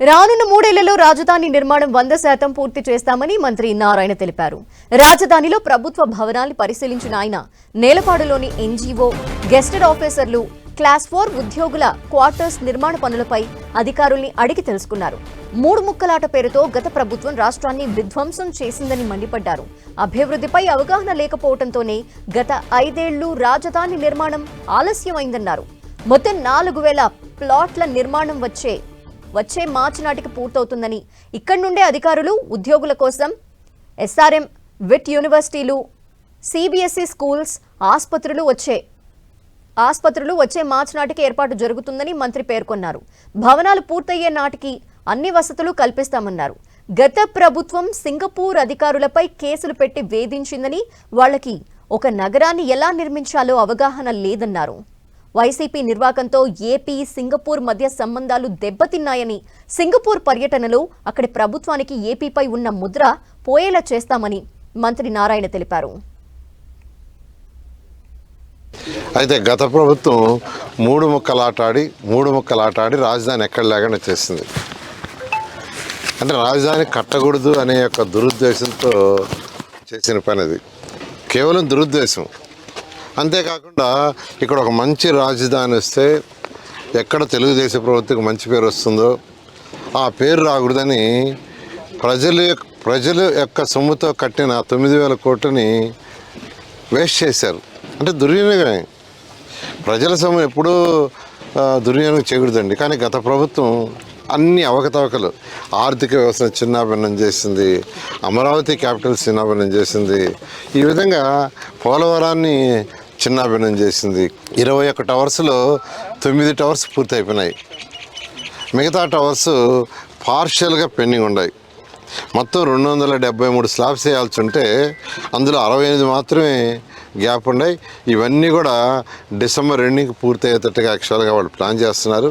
రానున్న మూడేళ్ళలో రాజధాని నిర్మాణం వంద శాతం పూర్తి చేస్తామని మంత్రి నారాయణ తెలిపారు. రాజధానిలో ప్రభుత్వ భవనాన్ని పరిశీలించిన ఆయన నేలపాడులోని ఎన్జీఓ గెస్టెడ్ ఆఫీసర్లు క్లాస్ ఫోర్ ఉద్యోగుల క్వార్టర్స్ నిర్మాణ పనులపై అధికారుల్ని అడిగి తెలుసుకున్నారు. మూడు ముక్కలాట పేరుతో గత ప్రభుత్వం రాష్ట్రాన్ని విధ్వంసం చేసిందని మండిపడ్డారు. అభివృద్ధిపై అవగాహన లేకపోవడంతోనే గత ఐదేళ్ళు రాజధాని నిర్మాణం ఆలస్యమైందన్నారు. మొత్తం నాలుగు వేల ప్లాట్ల నిర్మాణం వచ్చే వచ్చే మార్చి నాటికి పూర్తవుతుందని. ఇక్కడి నుండే అధికారులు ఉద్యోగుల కోసం ఎస్ఆర్ఎం విట్ యూనివర్సిటీలు సిబిఎస్ఈ స్కూల్స్ ఆసుపత్రులు వచ్చే ఆసుపత్రులు వచ్చే మార్చి నాటికి ఏర్పాటు జరుగుతుందని మంత్రి పేర్కొన్నారు. భవనాలు పూర్తయ్యే నాటికి అన్ని వసతులు కల్పిస్తామన్నారు. గత ప్రభుత్వం సింగపూర్ అధికారులపై కేసులు పెట్టి వేధించిందని వాళ్ళకి ఒక నగరాన్ని ఎలా నిర్మించాలో అవగాహన లేదన్నారు. వైసీపీ నిర్వాకంతో ఏపీ సింగపూర్ మధ్య సంబంధాలు దెబ్బతిన్నాయని సింగపూర్ పర్యటనలో అక్కడి ప్రభుత్వానికి ఏపీపై ఉన్న ముద్ర పోయేలా చేస్తామని మంత్రి నారాయణ తెలిపారు. అయితే గత ప్రభుత్వం మూడు ముక్కలాటాడి మూడు ముక్కలు ఆటాడి రాజధాని ఎక్కడ లేకుండా చేసింది. అంటే రాజధాని కట్టకూడదు అనే యొక్క దురుద్దేశంతో చేసిన పని అది. కేవలం దురుద్దేశం. అంతేకాకుండా ఇక్కడ ఒక మంచి రాజధాని వస్తే ఎక్కడ తెలుగుదేశం ప్రభుత్వకు మంచి పేరు వస్తుందో ఆ పేరు రాకూడదని ప్రజల యొక్క- ప్రజల యొక్క సొమ్ముతో కట్టిన తొమ్మిది వేల కోట్లని వేస్ట్ చేశారు. అంటే దుర్వినియోగమే. ప్రజల సొమ్ము ఎప్పుడూ దుర్వినియోగం చేయకూడదండి. కానీ గత ప్రభుత్వం అన్ని అవకతవకలు ఆర్థిక వ్యవస్థను చిన్నాభిన్నం చేసింది అమరావతి క్యాపిటల్ చిన్నాభిన్నం చేసింది. ఈ విధంగా పోలవరాన్ని చిన్నాభిన్నం చేసింది. ఇరవై ఒక్క టవర్స్లో తొమ్మిది టవర్స్ పూర్తి అయిపోయినాయి మిగతా టవర్స్ పార్షియల్గా పెండింగ్ ఉన్నాయి మొత్తం రెండు వందల డెబ్బై మూడు స్లాబ్స్ వేయాల్సి ఉంటే అందులో అరవై ఎనిమిది మాత్రమే గ్యాప్ ఉన్నాయి ఇవన్నీ కూడా డిసెంబర్ ఎండింగ్ పూర్తి అయ్యేటట్టుగా యాక్చువల్గా వాళ్ళు ప్లాన్ చేస్తున్నారు.